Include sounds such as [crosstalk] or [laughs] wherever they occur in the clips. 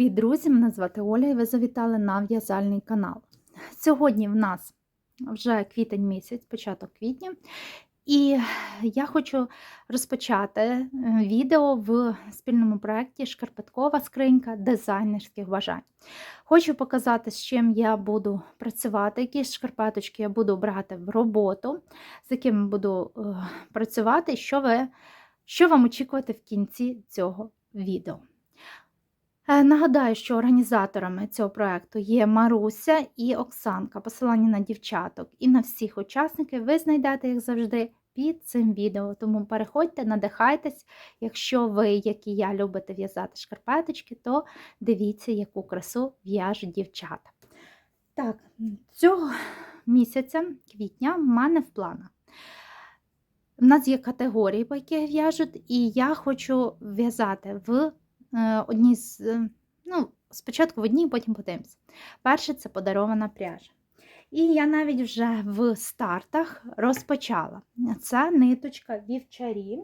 Привіт, друзі! Мене звати Оля і ви завітали на в'язальний канал. Сьогодні в нас вже квітень місяць, початок квітня, і я хочу розпочати е, відео в спільному проєкті Шкарпеткова скринька дизайнерських бажань. Хочу показати, з чим я буду працювати, які шкарпеточки я буду брати в роботу, з якими буду е, працювати, що, ви, що вам очікувати в кінці цього відео. Е, Нагадаю, що організаторами цього проекту є Маруся і Оксанка. Посилання на дівчаток і на всіх учасників ви знайдете, як завжди, під цим відео. Тому переходьте, надихайтесь. Якщо ви, як і я, любите в'язати шкарпеточки, то дивіться, яку красу в'яжуть дівчата. Так, цього місяця, квітня, в мене в планах. У нас є категорії, по яких в'яжуть, і я хочу в'язати в одні з, е, ну, спочатку в одній, потім подивимося. Перше це подарована пряжа. І я навіть вже в стартах розпочала. Це ниточка вівчарі.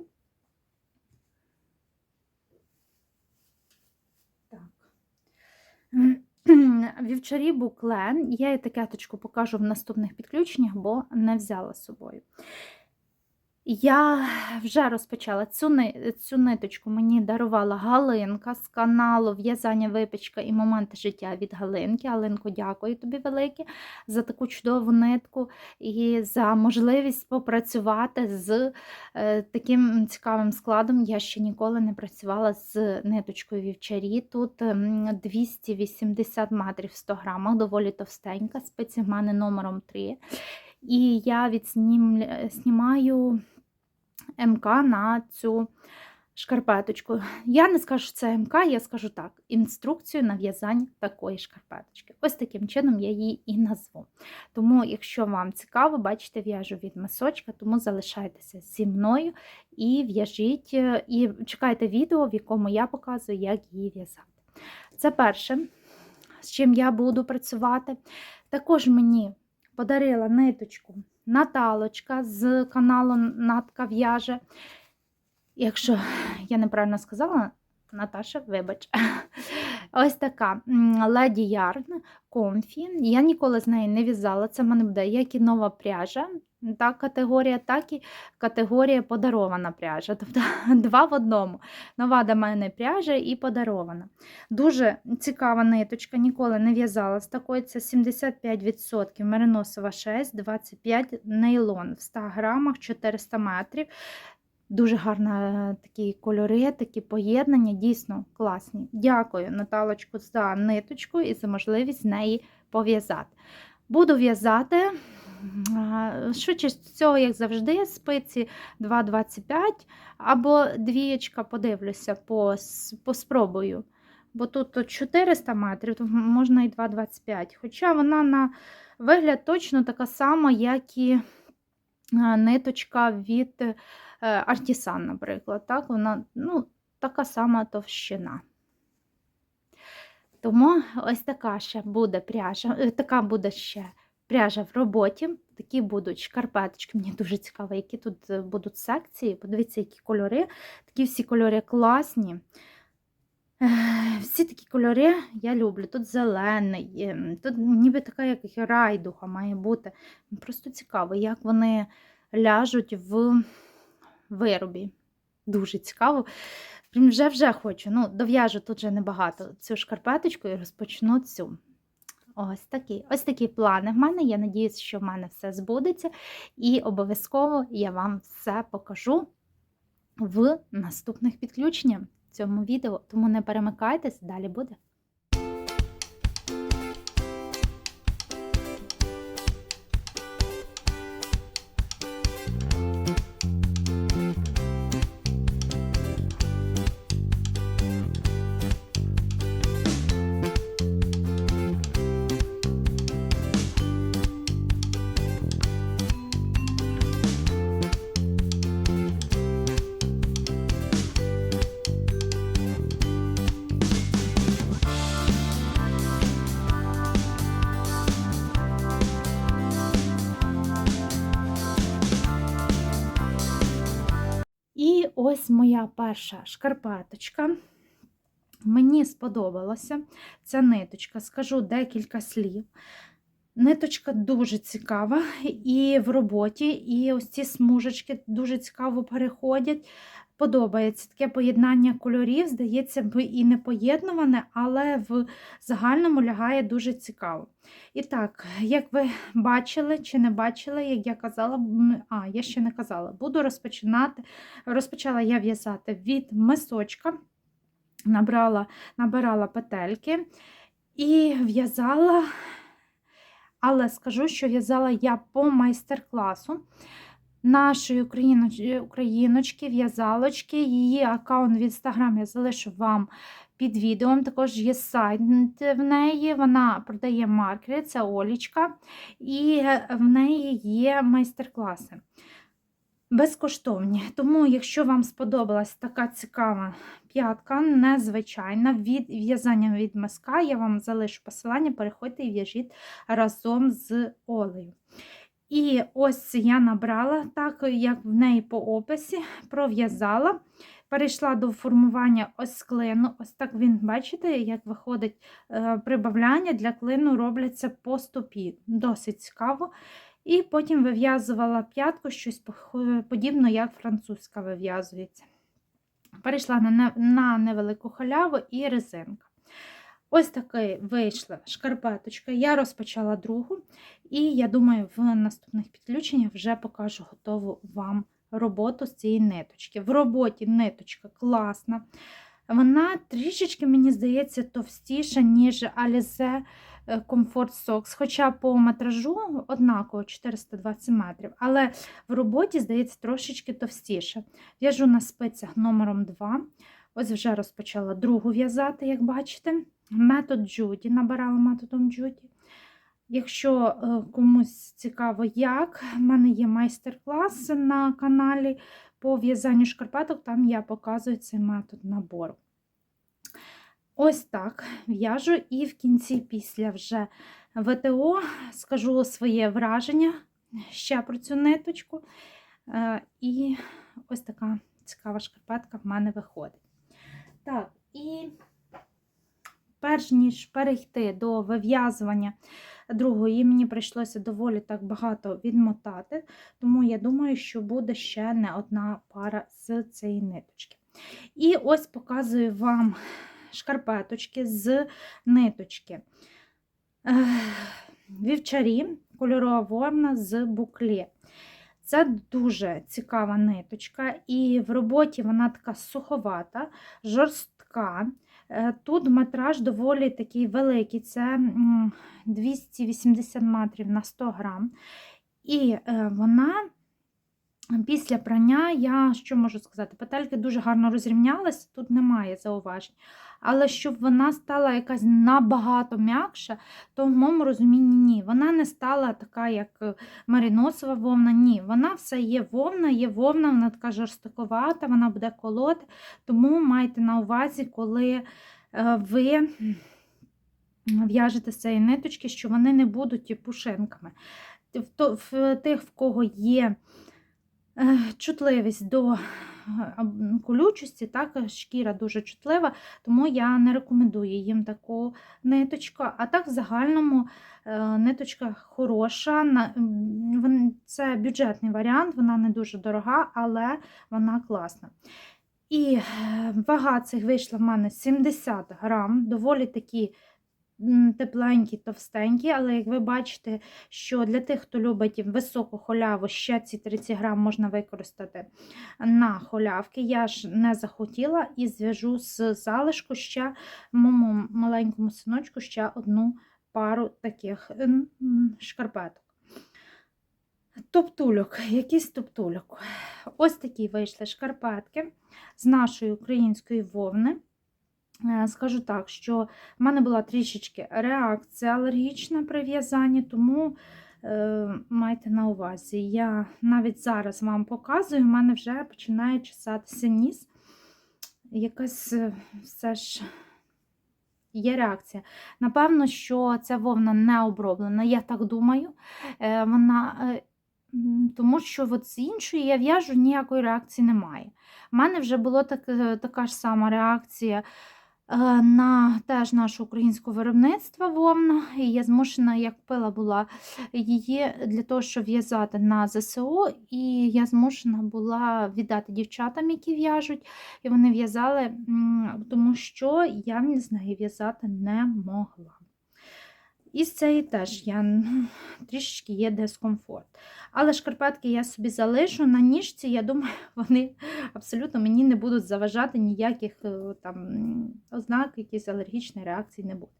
Так. [clears throat] Вівчарі буклен. Я етикеточку покажу в наступних підключеннях, бо не взяла з собою. Я вже розпочала цю цю ниточку мені дарувала Галинка з каналу В'язання випічка і моменти життя від Галинки. Галинко, дякую тобі велике за таку чудову нитку і за можливість попрацювати з е, таким цікавим складом. Я ще ніколи не працювала з ниточкою вівчарі. Тут 280 метрів в 100 грамах, доволі товстенька, спиці в мене номером 3. І я відснімаю МК на цю шкарпеточку. Я не скажу, що це МК, я скажу так: інструкцію на в'язання такої шкарпеточки. Ось таким чином я її і назву. Тому, якщо вам цікаво, бачите, в'яжу від мисочка, тому залишайтеся зі мною і в'яжіть, е, і чекайте відео, в якому я показую, як її в'язати. Це перше, з чим я буду працювати. Також мені подарила ниточку. Наталочка з каналу Натка в'яже. Якщо я неправильно сказала, Наташа, вибач. Ось така леді Ярн комфі. Я ніколи з неї не в'язала. Це в мене буде як і нова пряжа, та категорія, так і категорія подарована пряжа. Тобто [laughs] два в одному. Нова до мене пряжа і подарована. Дуже цікава ниточка, ніколи не в'язала з такої. Це 75% мериносова 6, 25 нейлон в 100 грамах 400 метрів. Дуже гарні такі кольори, такі поєднання, дійсно класні. Дякую, Наталочку, за ниточку і за можливість з неї пов'язати. Буду в'язати, швидше цього, як завжди, спиці 2,25 або двієчка, подивлюся, по, по спробую. Бо тут 400 метрів, то можна і 2,25. Хоча вона на вигляд точно така сама, як і ниточка від. Е, Артісан, наприклад, так, вона ну, така сама товщина. Тому ось така ще буде пряжа, е, така буде ще пряжа в роботі. Такі будуть шкарпеточки. Мені дуже цікаво, які тут е, будуть секції. Подивіться, які кольори. Такі всі кольори класні. Всі такі кольори я люблю. Тут зелений, тут ніби така, як райдуха має бути. Просто цікаво, як вони ляжуть в виробі. Дуже цікаво. Вже вже хочу. Ну, дов'яжу тут вже небагато цю шкарпеточку і розпочну цю. Ось такі ось такі плани в мене. Я надіюся, що в мене все збудеться. І обов'язково я вам все покажу в наступних підключеннях цьому відео. Тому не перемикайтесь, далі буде. Ось моя перша шкарпеточка. Мені сподобалася ця ниточка, скажу декілька слів. Ниточка дуже цікава і в роботі, і ось ці смужечки дуже цікаво переходять. Подобається таке поєднання кольорів, здається, би і не поєднуване, але в загальному лягає дуже цікаво. І так, як ви бачили чи не бачили, як я казала, а, я ще не казала, буду розпочинати. Розпочала я в'язати від мисочка, набрала, набирала петельки і в'язала, але скажу, що в'язала я по майстер-класу нашої україночки, в'язалочки. Її аккаунт в інстаграм я залишу вам під відео. Також є сайт в неї. Вона продає маркери, це Олічка, і в неї є майстер-класи. Безкоштовні. Тому, якщо вам сподобалась така цікава п'ятка, незвичайна від в'язання від миска, я вам залишу посилання, переходьте і в'яжіть разом з Олею. І ось я набрала, так як в неї по описі, пров'язала, перейшла до формування ось клину. Ось так він, бачите, як виходить е, прибавляння для клину робляться по стопі. Досить цікаво. І потім вив'язувала п'ятку, щось подібне, як французька вив'язується. Перейшла на, невелику халяву і резинка. Ось таки вийшла шкарпеточка. Я розпочала другу, і я думаю, в наступних підключеннях вже покажу готову вам роботу з цієї ниточки. В роботі ниточка класна. Вона трішечки, мені здається, товстіша, ніж Alize Comfort Socks, хоча по метражу однаково 420 метрів, але в роботі, здається, трошечки товстіше. В'яжу на спицях номером 2. Ось вже розпочала другу в'язати, як бачите. Метод Джуді, набирала методом Джуді. Якщо е, комусь цікаво, як, в мене є майстер-клас на каналі по в'язанню шкарпеток, там я показую цей метод набору. Ось так в'яжу, і в кінці, після вже ВТО, скажу своє враження ще про цю ниточку. Е, І ось така цікава шкарпетка в мене виходить. Так, і перш ніж перейти до вив'язування другої, мені прийшлося доволі так багато відмотати, тому я думаю, що буде ще не одна пара з цієї ниточки. І ось показую вам шкарпеточки з ниточки. Вівчарі, кольорова вовна з букле. Це дуже цікава ниточка, і в роботі вона така суховата, жорстка. Е, Тут метраж доволі такий великий, це 280 метрів на 100 грам. І е, вона після прання, я що можу сказати, петельки дуже гарно розрівнялися, тут немає зауважень. Але щоб вона стала якась набагато м'якша, то в моєму розумінні ні. Вона не стала така, як е, маріносова вовна. Ні, вона все є вовна, є вовна, вона така жорстоковата, вона буде колоти. Тому майте на увазі, коли е, ви в'яжете з цієї ниточки, що вони не будуть пушинками. В, тих, в кого є чутливість до е, колючості, так, шкіра дуже чутлива, тому я не рекомендую їм таку ниточку. А так, в загальному е, ниточка хороша. Це бюджетний варіант, вона не дуже дорога, але вона класна. І е, вага цих вийшла в мене 70 грам, доволі такі тепленькі, товстенькі, але як ви бачите, що для тих, хто любить високу холяву, ще ці 30 грам можна використати на холявки. Я ж не захотіла і зв'яжу з залишку ще моєму маленькому синочку ще одну пару таких шкарпеток. Топтульок, якийсь топтульок. Ось такі вийшли шкарпетки з нашої української вовни. Е, Скажу так, що в мене була трішечки реакція алергічна при в'язанні, тому е, майте на увазі. Я навіть зараз вам показую, в мене вже починає чесатися ніс. Якась е, все ж є реакція. Напевно, що ця вовна не оброблена, я так думаю. Е, Вона, е, тому що от з іншої я в'яжу ніякої реакції немає. У мене вже була так, така ж сама реакція е, на теж наше українське виробництво вовна. І я змушена, як купила була її для того, щоб в'язати на ЗСУ, і я змушена була віддати дівчатам, які в'яжуть, і вони в'язали, тому що я з неї в'язати не могла. І з цієї теж я трішечки є дискомфорт. Але шкарпетки я собі залишу на ніжці, я думаю, [laughs] вони абсолютно мені не будуть заважати ніяких е, там ознак, якісь алергічної реакції не буде.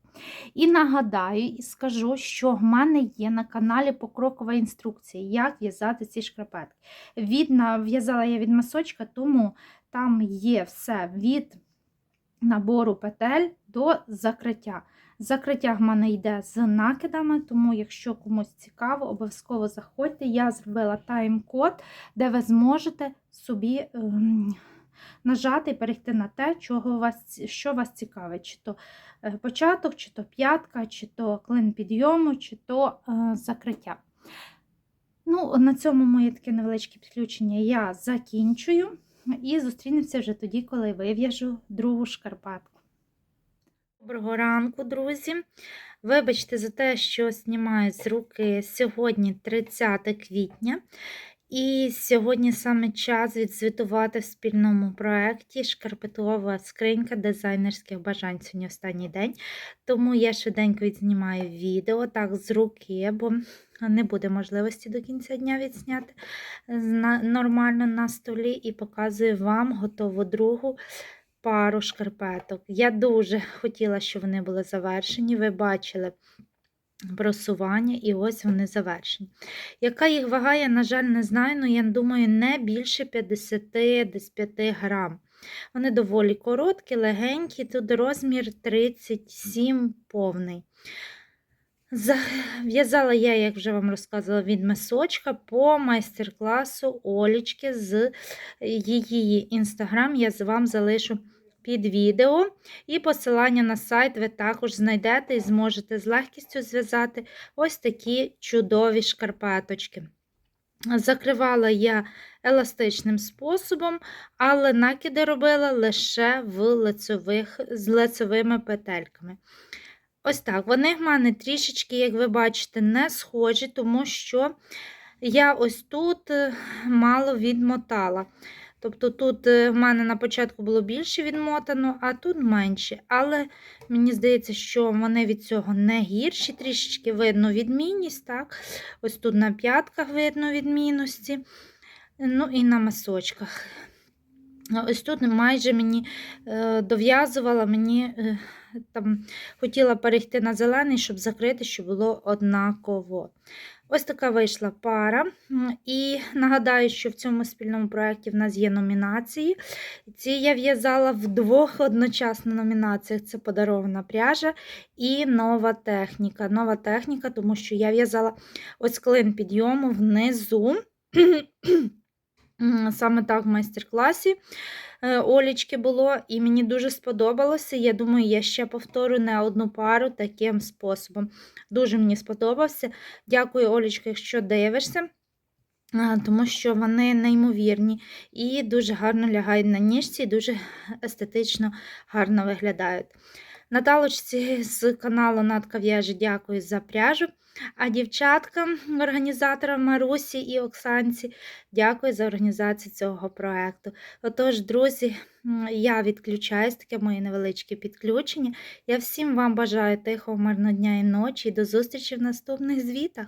І нагадаю і скажу, що в мене є на каналі покрокова інструкція, як в'язати ці шкарпетки. Від, в'язала я від масочка, тому там є все від набору петель до закриття. Закриття в мене йде з накидами, тому, якщо комусь цікаво, обов'язково заходьте. Я зробила тайм-код, де ви зможете собі ем, нажати і перейти на те, чого вас, що вас цікавить. Чи то е, початок, чи то п'ятка, чи то клин підйому, чи то е, закриття. Ну, на цьому моє таке невеличке підключення я закінчую. І зустрінемося вже тоді, коли вив'яжу другу шкарпетку. Доброго ранку, друзі! Вибачте за те, що знімаю з руки сьогодні 30 квітня. І сьогодні саме час відзвітувати в спільному проєкті шкарпетлова скринька дизайнерських бажань. Сьогодні останній день. Тому я швиденько відзнімаю відео так з руки, бо не буде можливості до кінця дня відзняти нормально на столі і показую вам готову другу пару шкарпеток. Я дуже хотіла, щоб вони були завершені. Ви бачили просування, і ось вони завершені. Яка їх вага, я, на жаль, не знаю, але я думаю, не більше 50-5 грам. Вони доволі короткі, легенькі, тут розмір 37 повний. За- В'язала я, як вже вам розказувала, від мисочка по майстер-класу Олічки з її інстаграм. Я вам залишу під відео. І посилання на сайт ви також знайдете і зможете з легкістю зв'язати ось такі чудові шкарпеточки. Закривала я еластичним способом, але накиди робила лише в лицевих, з лицевими петельками. Ось так. Вони в мене трішечки, як ви бачите, не схожі, тому що я ось тут е, мало відмотала. Тобто тут е, в мене на початку було більше відмотано, а тут менше. Але мені здається, що вони від цього не гірші, трішечки видно відмінність. так? Ось тут на п'ятках видно відмінності, ну і на масочках. А Ось тут майже мені е, дов'язувала, мені е, там хотіла перейти на зелений, щоб закрити, щоб було однаково. Ось така вийшла пара. І нагадаю, що в цьому спільному проєкті в нас є номінації. Ці я в'язала в двох одночасно номінаціях: це подарована пряжа і нова техніка. Нова техніка, тому що я в'язала ось клин підйому внизу. [clears throat] Саме так в майстер-класі е, Олічки було, і мені дуже сподобалося. Я думаю, я ще повторю не одну пару таким способом. Дуже мені сподобався. Дякую, Олічка, якщо дивишся. Тому що вони неймовірні і дуже гарно лягають на ніжці, і дуже естетично гарно виглядають. Наталочці з каналу Натка В'яжі дякую за пряжу. А дівчаткам, організаторам Марусі і Оксанці, дякую за організацію цього проєкту. Отож, друзі, я відключаюсь, таке моє невеличке підключення. Я всім вам бажаю тихого, мирного дня і ночі і до зустрічі в наступних звітах.